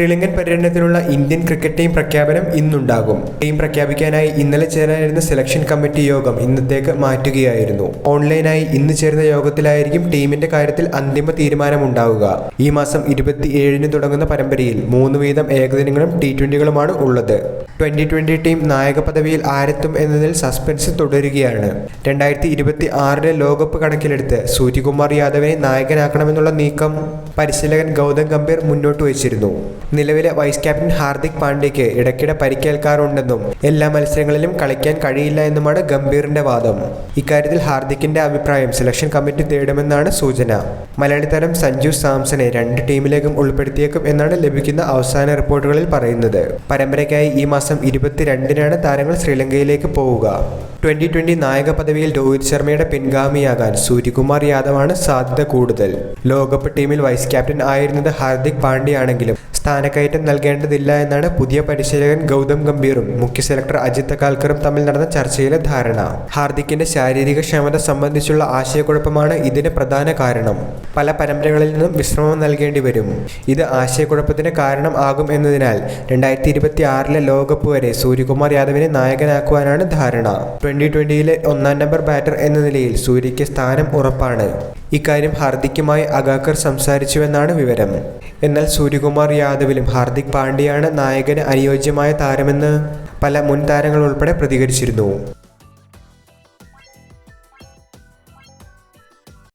ശ്രീലങ്കൻ പര്യടനത്തിനുള്ള Indian cricket team പ്രഖ്യാപനം ഇന്നുണ്ടാകും. ടീം പ്രഖ്യാപിക്കാനായി ഇന്നലെ ചേരാനിരുന്ന സെലക്ഷൻ കമ്മിറ്റി യോഗം ഇന്നത്തേക്ക് മാറ്റുകയായിരുന്നു. ഓൺലൈനായി ഇന്ന് ചേരുന്ന യോഗത്തിലായിരിക്കും ടീമിന്റെ കാര്യത്തിൽ അന്തിമ തീരുമാനമുണ്ടാവുക. ഈ മാസം ഇരുപത്തിയേഴിന് തുടങ്ങുന്ന പരമ്പരയിൽ മൂന്ന് വീതം ഏകദിനങ്ങളും ടി ട്വന്റികളുമാണ് ഉള്ളത്. ട്വന്റി ട്വന്റി ടീം നായക പദവിയിൽ ആരെത്തും എന്നതിൽ സസ്പെൻസ് തുടരുകയാണ്. രണ്ടായിരത്തി ഇരുപത്തി ആറിലെ ലോകകപ്പ് കണക്കിലെടുത്ത് സൂര്യകുമാർ യാദവിനെ നായകനാക്കണമെന്നുള്ള നീക്കം പരിശീലകൻ ഗൗതം ഗംഭീർ മുന്നോട്ട് വച്ചിരുന്നു നിലവിലെ വൈസ് ക്യാപ്റ്റൻ ഹാർദിക് പാണ്ഡ്യയ്ക്ക് ഇടയ്ക്കിടെ പരിക്കേൽക്കാറുണ്ടെന്നും എല്ലാ മത്സരങ്ങളിലും കളിക്കാൻ കഴിയില്ല എന്നുമാണ് ഗംഭീറിന്റെ വാദം. ഇക്കാര്യത്തിൽ ഹാർദിക്കിന്റെ അഭിപ്രായം സെലക്ഷൻ കമ്മിറ്റി തേടുമെന്നാണ് സൂചന. മലയാളി താരം സഞ്ജു സാംസനെ രണ്ട് ടീമിലേക്കും ഉൾപ്പെടുത്തിയേക്കും എന്നാണ് ലഭിക്കുന്ന അവസാന റിപ്പോർട്ടുകളിൽ പറയുന്നത്. പരമ്പരയ്ക്കായി ഈ മാസം ഇരുപത്തിരണ്ടിനാണ് താരങ്ങൾ ശ്രീലങ്കയിലേക്ക് പോവുക. ട്വന്റി ട്വന്റി നായക പദവിയിൽ രോഹിത് ശർമ്മയുടെ പിൻഗാമിയാകാൻ സൂര്യകുമാർ യാദവാണ് സാധ്യത കൂടുതൽ. ലോകകപ്പ് ടീമിൽ വൈസ് ക്യാപ്റ്റൻ ആയിരുന്നത് ഹാർദിക് പാണ്ഡ്യയാണെങ്കിലും സ്ഥാനക്കയറ്റം നൽകേണ്ടതില്ല എന്നാണ് പുതിയ പരിശീലകൻ ഗൗതം ഗംഭീറും. മുഖ്യ സെലക്ടർ അജിത് കാൽക്കറും തമ്മിൽ നടന്ന ചർച്ചയിലെ ധാരണ. ഹാർദിക്കിന്റെ ശാരീരിക ക്ഷമത സംബന്ധിച്ചുള്ള ആശയക്കുഴപ്പമാണ് ഇതിന് പ്രധാന കാരണം. പല പരമ്പരകളിൽ നിന്നും വിശ്രമം നൽകേണ്ടി വരും. ഇത് ആശയക്കുഴപ്പത്തിന് കാരണം ആകും എന്നതിനാൽ രണ്ടായിരത്തി ഇരുപത്തി ആറിലെ ലോകകപ്പ് വരെ സൂര്യകുമാർ യാദവിനെ നായകനാക്കുവാനാണ് ധാരണ. ട്വന്റി ട്വന്റിയിലെ ഒന്നാം നമ്പർ ബാറ്റർ എന്ന നിലയിൽ സൂര്യയ്ക്ക് സ്ഥാനം ഉറപ്പാണ്. ഇക്കാര്യം ഹാർദിക്കുമായി അഗാക്കർ സംസാരിച്ചുവെന്നാണ് വിവരം. എന്നാൽ സൂര്യകുമാർ യാദവിലും ഹാർദിക് പാണ്ഡ്യയാണ് നായകന് അനുയോജ്യമായ താരമെന്ന് പല മുൻ താരങ്ങൾ ഉൾപ്പെടെ പ്രതികരിച്ചിരുന്നു.